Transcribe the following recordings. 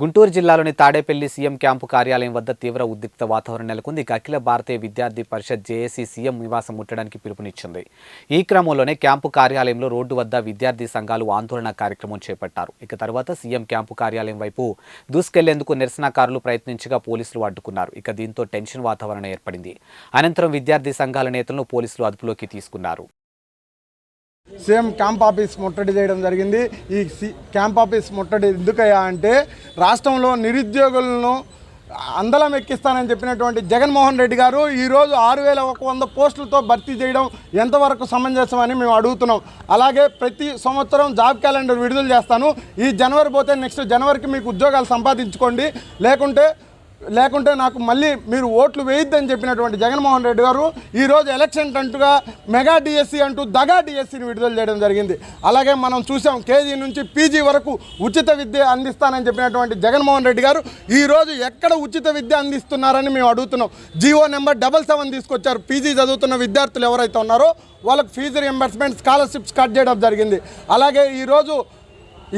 గుంటూరు జిల్లాలోని Tadepalli CM camp కార్యాలయం వద్ద తీవ్ర ఉద్రిక్త వాతావరణం నెలకొంది. ఇక అఖిల భారతీయ విద్యార్థి పరిషత్ జేఏసీ సీఎం నివాసం ముట్టడానికి పిలుపునిచ్చింది. ఈ క్రమంలోనే క్యాంపు కార్యాలయంలో రోడ్డు వద్ద విద్యార్థి సంఘాలు ఆందోళన కార్యక్రమం చేపట్టారు. ఇక తర్వాత సీఎం క్యాంపు కార్యాలయం వైపు దూసుకెళ్ళేందుకు నిరసనకారులు ప్రయత్నించగా పోలీసులు అడ్డుకున్నారు. ఇక దీంతో టెన్షన్ వాతావరణం ఏర్పడింది. అనంతరం విద్యార్థి సంఘాల నేతలను పోలీసులు అదుపులోకి తీసుకున్నారు. సేమ్ క్యాంప్ ఆఫీస్ ముట్టడి చేయడం జరిగింది. ఈ సి క్యాంప్ ఆఫీస్ ముట్టడి ఎందుకయ్యా అంటే రాష్ట్రంలో నిరుద్యోగులను అందలం ఎక్కిస్తానని చెప్పినటువంటి జగన్మోహన్ రెడ్డి గారు ఈరోజు ఆరు వేల ఒక వంద పోస్టులతో భర్తీ చేయడం ఎంతవరకు సమంజసం అని మేము అడుగుతున్నాం. అలాగే ప్రతి సంవత్సరం జాబ్ క్యాలెండర్ విడుదల చేస్తాను. ఈ జనవరి పోతే నెక్స్ట్ జనవరికి మీకు ఉద్యోగాలు సంపాదించుకోండి. లేకుంటే లేకుంటే నాకు మళ్ళీ మీరు ఓట్లు వేయొద్దని చెప్పినటువంటి జగన్మోహన్ రెడ్డి గారు ఈరోజు ఎలక్షన్ అంటుగా మెగా డిఎస్సి అంటూ దగా డిఎస్సిని విడుదల చేయడం జరిగింది. అలాగే మనం చూసాం కేజీ నుంచి పీజీ వరకు ఉచిత విద్య అందిస్తానని చెప్పినటువంటి జగన్మోహన్ రెడ్డి గారు ఈరోజు ఎక్కడ ఉచిత విద్య అందిస్తున్నారని మేము అడుగుతున్నాం. జియో నెంబర్ డబల్ సెవెన్ తీసుకొచ్చారు. పీజీ చదువుతున్న విద్యార్థులు ఎవరైతే ఉన్నారో వాళ్ళకి ఫీజు రియంబర్స్మెంట్ స్కాలర్షిప్స్ కట్ చేయడం జరిగింది. అలాగే ఈరోజు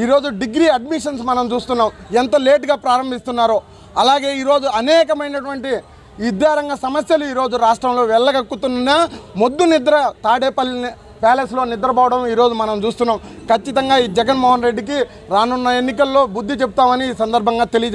ఈరోజు డిగ్రీ అడ్మిషన్స్ మనం చూస్తున్నాం. ఎంత లేట్గా ప్రారంభిస్తున్నారో. అలాగే ఈరోజు అనేకమైనటువంటి విద్యారంగ సమస్యలు ఈరోజు రాష్ట్రంలో వెళ్ళగక్కుతున్న మొద్దు నిద్ర తాడేపల్లి ప్యాలెస్లో నిద్రపోవడం ఈరోజు మనం చూస్తున్నాం. ఖచ్చితంగా ఈ జగన్మోహన్ రెడ్డికి రానున్న ఎన్నికల్లో బుద్ధి చెప్తామని ఈ సందర్భంగా తెలియజే